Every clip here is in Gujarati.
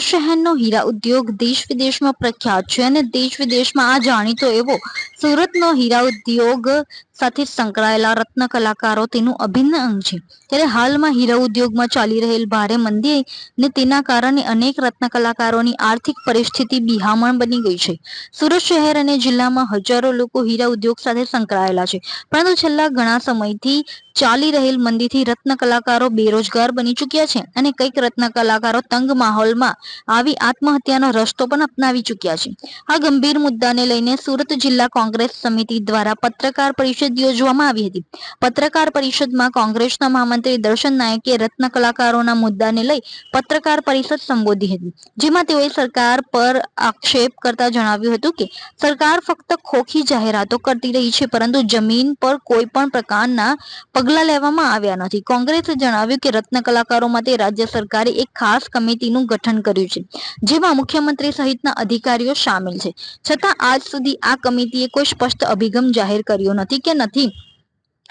શહેરનો હીરા ઉદ્યોગ દેશ વિદેશમાં પ્રખ્યાત છે અને દેશ વિદેશમાં આ જાણીતો એવો સુરતનો હીરા ઉદ્યોગ સાથે સંકળાયેલા રત્ન કલાકારો તેનું અભિન્ન અંગ છે. ત્યારે હાલમાં હીરા ઉદ્યોગમાં ચાલી રહેલ ભારે મંદી ને તેના કારણે અનેક રત્ન કલાકારોની આર્થિક પરિસ્થિતિ બિહામણ બની ગઈ છે. સુરત શહેર અને જિલ્લામાં હજારો લોકો હીરા ઉદ્યોગ સાથે સંકળાયેલા છે. પરંતુ છેલ્લા ઘણા સમયથી ચાલી રહેલ મંદીથી રત્ન કલાકારો બેરોજગાર બની ચૂક્યા છે અને કંઈક રત્ન કલાકારો તંગ માહોલમાં આવી આત્મહત્યાનો રસ્તો પણ અપનાવી ચૂક્યા છે. આ ગંભીર મુદ્દાને લઈને સુરત જિલ્લા કોંગ્રેસ સમિતિ દ્વારા પત્રકાર પરિષદ યોજવામાં આવી હતી. પત્રકાર પરિષદમાં કોંગ્રેસના મહામંત્રી દર્શન નાયકે રત્ન કલાકારોના મુદ્દાને લઈ પત્રકાર પરિષદ સંબોધી હતી. જેમાં તેઓએ સરકાર પર આક્ષેપ કરતા જણાવ્યું હતું કે, સરકાર ફક્ત ખોખી જાહેરાતો કરતી રહી છે, પરંતુ જમીન પર કોઈ પણ પ્રકારના પગલાં લેવામાં આવ્યા નથી. કોંગ્રેસે જણાવ્યું કે, રત્ન કલાકારો માટે રાજ્ય સરકારે એક ખાસ કમિટીનું ગઠન કર્યું છે. જેમાં મુખ્યમંત્રી સહિતના અધિકારીઓ સામેલ છે. છતાં આજ સુધી આ કમિટીએ કોઈ સ્પષ્ટ અભિગમ જાહેર કર્યો નથી કે નથી.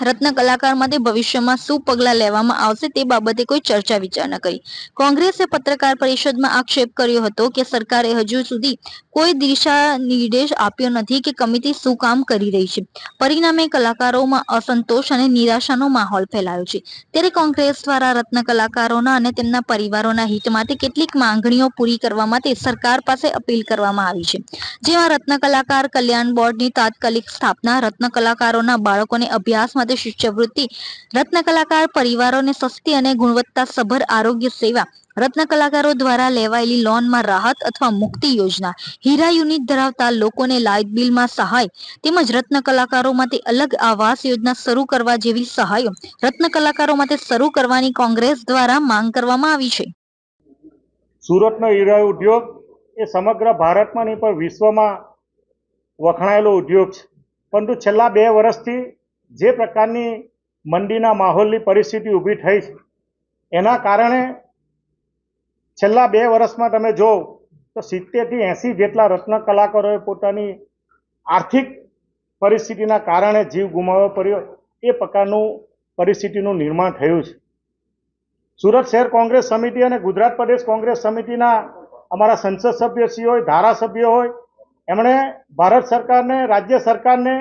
રત્ન કલાકાર માટે ભવિષ્યમાં શું પગલાં લેવામાં આવશે તે બાબતે કોઈ ચર્ચા વિચારણા કરી. કોંગ્રેસે પત્રકાર પરિષદમાં આક્ષેપ કર્યો હતો કે સરકારે હજુ સુધી કોઈ દિશા નિર્દેશ આપ્યો નથી કે કમિટી શું કામ કરી રહી છે. પરિણામે કલાકારોમાં અસંતોષ અને નિરાશાનો માહોલ ફેલાયો છે. ત્યારે કોંગ્રેસ દ્વારા રત્ન કલાકારોના અને તેમના પરિવારોના હિત માટે કેટલીક માંગણીઓ પૂરી કરવા માટે સરકાર પાસે અપીલ કરવામાં આવી છે. જેમાં રત્ન કલાકાર કલ્યાણ બોર્ડની તાત્કાલિક સ્થાપના, રત્ન કલાકારોના બાળકોને અભ્યાસ માટે શિષ્યવૃત્તિ, રત્ન કલાકાર પરિવારોને સસ્તી અને ગુણવત્તાસભર આરોગ્ય સેવા. રત્ન કલાકારો દ્વારા લેવાયેલી લોનમાં રાહત અથવા મુક્તિ યોજના. હીરા યુનિટ ધરાવતા લોકોને લાઇટ બિલમાં સહાય તેમજ રત્ન કલાકારો માટે અલગ આવાસ યોજના શરૂ કરવા જેવી સહાયો રત્ન કલાકારો માટે શરૂ કરવાની કોંગ્રેસ દ્વારા માંગ કરવામાં આવી છે. સુરતનો હીરા ઉદ્યોગ એ સમગ્ર ભારતમાં નહીં પણ વિશ્વમાં વખણાયેલો ઉદ્યોગ છે. પરંતુ છેલ્લા બે વર્ષથી જે પ્રકારની મંદીના માહોલની પરિસ્થિતિ ઊભી થઈ છે, એના કારણે છેલ્લા બે વર્ષમાં તમે જો તો સિત્તેરથી એંસી જેટલા રત્ન કલાકારોએ પોતાની આર્થિક પરિસ્થિતિના કારણે જીવ ગુમાવવો પડ્યો. એ પ્રકારનું પરિસ્થિતિનું નિર્માણ થયું છે. સુરત શહેર કોંગ્રેસ સમિતિ અને ગુજરાત પ્રદેશ કોંગ્રેસ સમિતિના અમારા સંસદ સભ્યશ્રી હોય, ધારાસભ્યો હોય, એમણે ભારત સરકારને, રાજ્ય સરકારને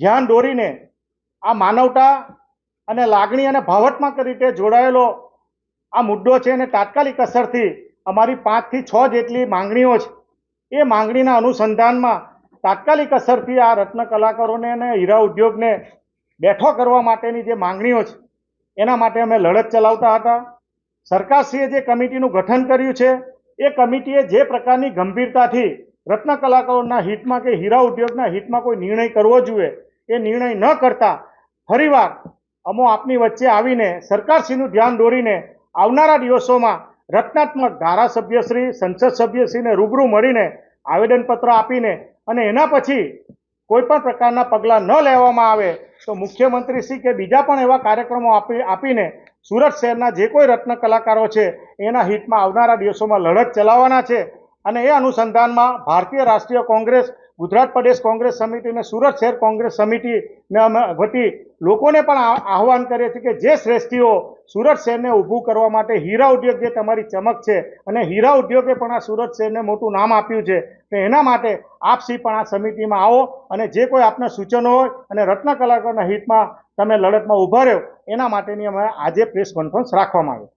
ધ્યાન દોરીને આ માનવતા અને લાગણી અને ભાવત્મક રીતે જોડાયેલો આ મુદ્દો છે અને તાત્કાલિક અસરથી અમારી પાંચથી છ જેટલી માંગણીઓ છે. એ માંગણીના અનુસંધાનમાં તાત્કાલિક અસરથી આ રત્ન કલાકારોને અને હીરા ઉદ્યોગને બેઠો કરવા માટેની જે માંગણીઓ છે, એના માટે અમે લડત ચલાવતા હતા. સરકારશ્રીએ જે કમિટીનું ગઠન કર્યું છે, એ કમિટીએ જે પ્રકારની ગંભીરતાથી રત્ન કલાકારોના હિતમાં કે હીરા ઉદ્યોગના હિતમાં કોઈ નિર્ણય કરવો જોઈએ એ નિર્ણય ન કરતા ફરીવાર અમો આપની વચ્ચે આવીને સરકારશ્રીનું ધ્યાન દોરીને આવનારા દિવસોમાં રચનાત્મક ધારાસભ્યશ્રી સંસદ સભ્યશ્રીને રૂબરૂ મળીને આવેદનપત્ર આપીને અને એના પછી કોઈપણ પ્રકારના પગલાં ન લેવામાં આવે તો મુખ્યમંત્રીશ્રી કે બીજા પણ એવા કાર્યક્રમો આપી, આપીને સુરત શહેરના જે કોઈ રત્ન કલાકારો છે એના હિતમાં આવનારા દિવસોમાં લડત ચલાવવાના છે. અને એ અનુસંધાનમાં ભારતીય રાષ્ટ્રીય કોંગ્રેસ ગુજરાત પ્રદેશ કોંગ્રેસ સમિતિ અને સુરત શહેર કોંગ્રેસ સમિતિને અમે વતી લોકોને પણ આહવાન કરીએ છીએ કે જે શ્રેષ્ઠીઓ સુરત શહેરને ઊભું કરવા માટે હીરા ઉદ્યોગ જે તમારી ચમક છે અને હીરા ઉદ્યોગે પણ આ સુરત શહેરને મોટું નામ આપ્યું છે, તો એના માટે આપસી પણ આ સમિતિમાં આવો અને જે કોઈ આપના સૂચનો હોય અને રત્ન કલાકારોના હિતમાં તમે લડતમાં ઊભા રહ્યો, એના માટેની અમે આજે પ્રેસ કોન્ફરન્સ રાખવામાં આવી.